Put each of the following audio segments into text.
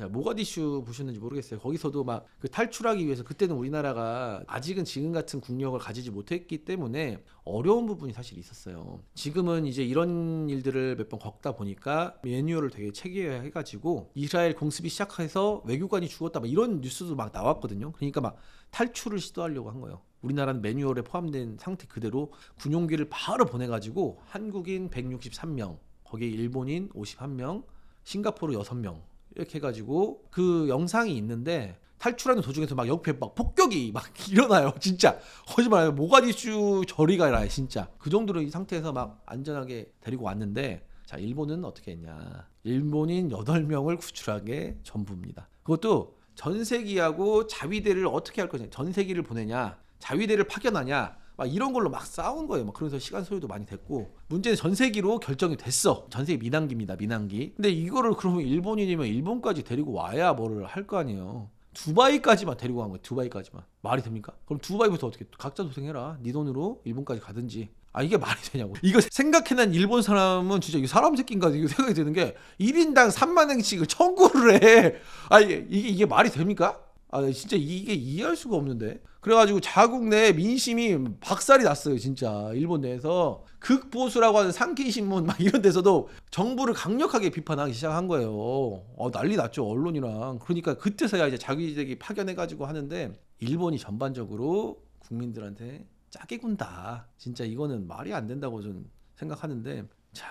야, 모가디슈 보셨는지 모르겠어요. 거기서도 막 그 탈출하기 위해서 그때는 우리나라가 아직은 지금 같은 국력을 가지지 못했기 때문에 어려운 부분이 사실 있었어요. 지금은 이제 이런 일들을 몇 번 겪다 보니까 매뉴얼을 되게 체계화해가지고 이스라엘 공습이 시작해서 외교관이 죽었다 막 이런 뉴스도 막 나왔거든요. 그러니까 막 탈출을 시도하려고 한 거예요. 우리나라는 매뉴얼에 포함된 상태 그대로 군용기를 바로 보내가지고 한국인 163명, 거기에 일본인 51명, 싱가포르 6명 이렇게 해가지고 그 영상이 있는데 탈출하는 도중에서 막 옆에 막 폭격이 막 일어나요 진짜. 거짓말 아니에요. 모가디슈 저리 가 라 진짜. 그 정도로 이 상태에서 막 안전하게 데리고 왔는데 자 일본은 어떻게 했냐. 일본인 8명을 구출한 게 전부입니다. 그것도 전세기하고 자위대를 어떻게 할 거냐. 전세기를 보내냐. 자위대를 파견하냐 막 이런 걸로 막 싸운 거예요. 막 그러면서 시간 소요도 많이 됐고 문제는 전세기로 결정이 됐어. 전세기 민항기입니다. 민항기. 근데 이거를 그러면 일본인이면 일본까지 데리고 와야 뭐를 할 거 아니에요. 두바이까지만 데리고 간 거예요. 두바이까지만 말이 됩니까? 그럼 두바이부터 어떻게 각자 도생해라. 네 돈으로 일본까지 가든지. 아 이게 말이 되냐고. 이거 생각해낸 일본 사람은 진짜 이거 사람 새끼인가 이거 생각이 드는 게 1인당 3만 원씩을 청구를 해. 아 이게 이게, 이게 말이 됩니까? 아 진짜 이게 이해할 수가 없는데. 그래가지고 자국 내 민심이 박살이 났어요 진짜. 일본 내에서. 극보수라고 하는 상케이 신문 막 이런 데서도 정부를 강력하게 비판하기 시작한 거예요. 어 난리 났죠 언론이랑. 그러니까 그때서야 이제 자기들이 파견해가지고 하는데 일본이 전반적으로 국민들한테 짜게 군다. 진짜 이거는 말이 안 된다고 저는 생각하는데. 자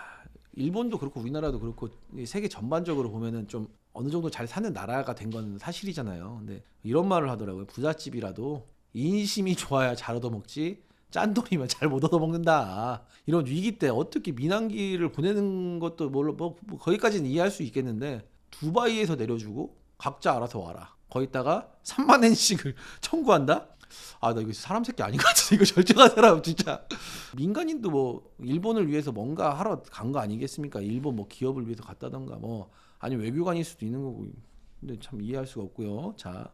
일본도 그렇고 우리나라도 그렇고 이 세계 전반적으로 보면은 좀 어느 정도 잘 사는 나라가 된 건 사실이잖아요. 근데 이런 말을 하더라고요. 부잣집이라도 인심이 좋아야 잘 얻어먹지 짠돌이면 잘 못 얻어먹는다. 이런 위기 때 어떻게 민항기를 보내는 것도 뭐, 뭐, 뭐 거기까지는 이해할 수 있겠는데 두바이에서 내려주고 각자 알아서 와라. 거기다가 3만 엔씩을 청구한다? 아 나 이거 사람 새끼 아닌 것 같아 이거 절정한 사람 진짜. 민간인도 뭐 일본을 위해서 뭔가 하러 간 거 아니겠습니까? 일본 뭐 기업을 위해서 갔다던가 뭐. 아니면 외교관일 수도 있는 거고. 근데 참 이해할 수가 없고요. 자